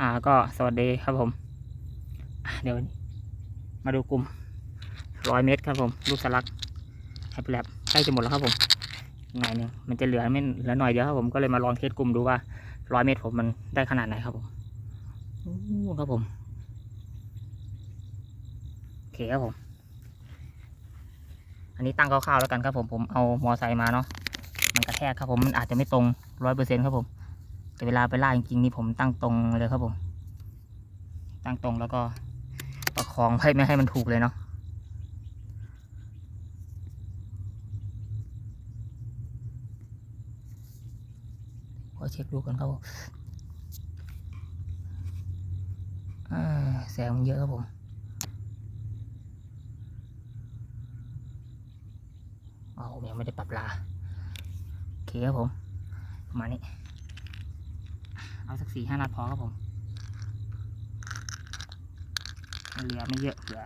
อ่าก็สวัสดีครับผมเดี๋ยวมาดูกลุ่มร้อยเมตรครับผม ลูกสลักไฮปอร์แลบใกล้จะหมดแล้วครับผมหน่อยนึงมันจะเหลือไม่เหลือหน่อยเดียวครับผมก็เลยมาลองเทสกลุ่มดูว่าร้อยเมตรผมมันได้ขนาดไหนครับผมโอ้ครับผมโอเคครับผม อันนี้ตั้งคร่าวๆแล้วกันครับผมผมเอามอไซค์มาเนาะมันกระแทกครับผมมันอาจจะไม่ตรงร้อยเปอร์เซ็นต์ครับผม แต่เวลาไปล่าจริงๆนี่ผมตั้งตรงเลยครับผม ตั้งตรงแล้วก็ประคองให้ไม่ให้มันถูกเลยเนาะขอเช็คดูก่อนครับผมแสงมันเยอะครับผมอ๋อผมยังไม่ได้ปรับลาโอเคครับผม ประมาณนี้ เอาสักสี่ห้านัดพอครับผมเหลือไม่เยอะเผื่อ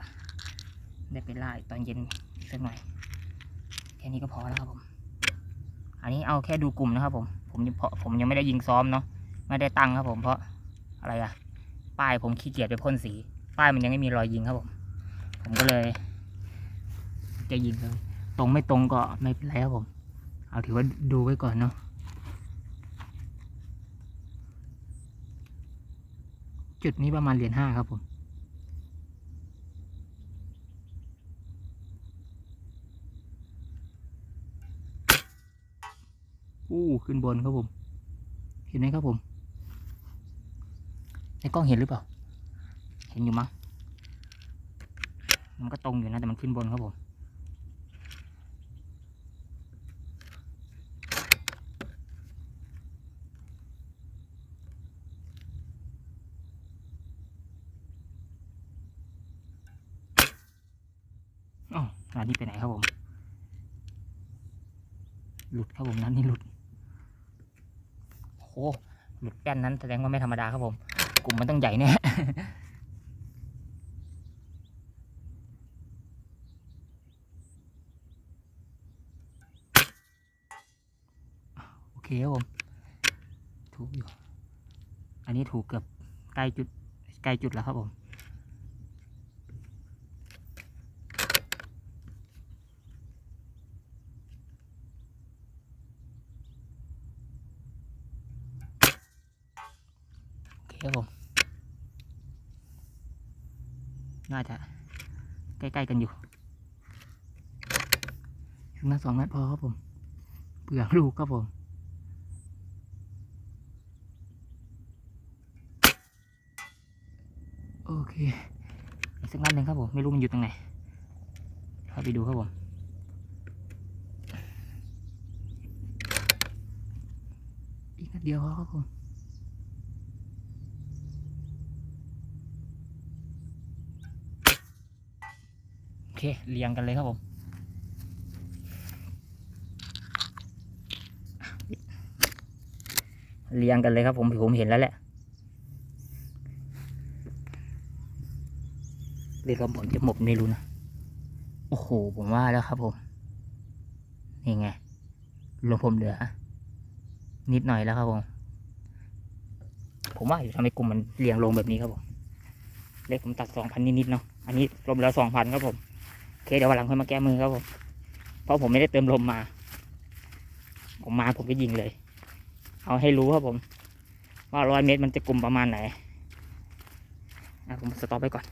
ได้ไปไล่ตอนเย็นอีกสักหน่อย แค่นี้ก็พอแล้วครับผม อันนี้เอาแค่ดูกลุ่มนะครับผม ผมยังเพผมยังไม่ได้ยิงซ้อมเนาะ ไม่ได้ตั้งครับผมเพราะอะไรอะป้ายผมขี้เกียจไปพ่นสี ป้ายมันยังไม่มีรอยยิงครับผม ผมก็เลย จะยิงเลย ตรงไม่ตรงก็ไม่เป็นไรครับผม เอาถือว่าดูไว้ก่อนเนาะ จุดนี้ประมาณเหรียญห้าครับผมอู้ขึ้นบนครับผม เห็นไหมครับผม ในกล้องเห็นหรือเปล่า เห็นอยู่มั้งมันก็ตรงอยู่นะแต่มันขึ้นบนครับผม อ๋อ ร้านนี้ไปไหนครับผม หลุดครับผมร้านนี้หลุดโอ้โหหลุดแป้นนั้นแสดงว่าไม่ธรรมดาครับผม กลุ่มมันต้องใหญ่แน่โอเคครับผม ถูกอยู่ อันนี้ถูกเกือบใกล้จุดใกล้จุดแล้วครับผม ครับผม น่าจะใกล้ ๆ กันอยู่ถึงนัดสองนัดพอครับผม เปลือกลูกครับผม โอเค อีกสักนัดหนึ่งครับผม ไม่รู้มันอยู่ตรงไหนเข้าไปดูครับผมอีกนัดเดียวพอครับผม เคเรียงกันเลยครับผมเรียงกันเลยครับผมผมเห็นแล้วแหละเรียกว่าผมจะหมกไม่รู้นะ โอ้โห ผมว่าแล้วครับผม นี่ไงรวมผมเหลือ นิดหน่อยแล้วครับผม ผมว่าอยู่ทำไมกลุ่มมันเรียงลงแบบนี้ครับผม เลขผมตัดสองพันนิดๆเนาะ อันนี้รวมแล้วสองพันครับผม เคเดี๋ยววันหลังค่อยมาแก้มือครับผม เพราะผมไม่ได้เติมลมมา ผมมาผมก็ยิงเลย เอาให้รู้ครับผม ว่าร้อยเมตรมันจะกลุ่มประมาณไหนอะผมสต็อปไปก่อน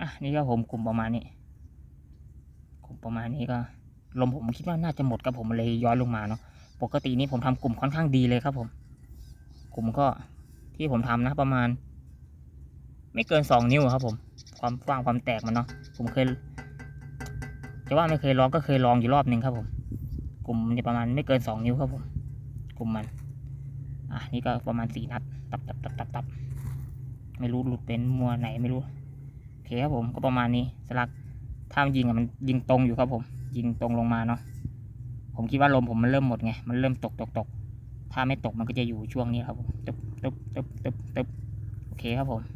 อะนี่ก็ผมกลุ่มประมาณนี้ กลุ่มประมาณนี้ก็ลมผมคิดว่าน่าจะหมดกับผมเลยย้อนลงมาเนาะ ปกตินี่ผมทำกลุ่มค่อนข้างดีเลยครับผม กลุ่มก็ที่ผมทำนะประมาณ ไม่เกินสองนิ้วครับผม ความกว้างความแตกมันเนาะ ผมเคย จะว่าไม่เคยลองก็เคยลองอยู่รอบหนึ่งครับผม กลุ่มมันจะประมาณไม่เกินสองนิ้วครับผม กลุ่มมัน อะนี่ก็ประมาณสี่นัด ตับตับตับตับตับไม่รู้หลุดเป็นมัวไหนไม่รู้โอเคครับผมก็ประมาณนี้สลักถ้ามันยิงอะมันยิงตรงอยู่ครับผม ยิงตรงลงมาเนาะผมคิดว่าลมผมมันเริ่มหมดไงมันเริ่มตกตกตกถ้าไม่ตกมันก็จะอยู่ช่วงนี้ครับผมตึ๊บตึ๊บตึ๊บตึ๊บตึ๊บโอเคครับผม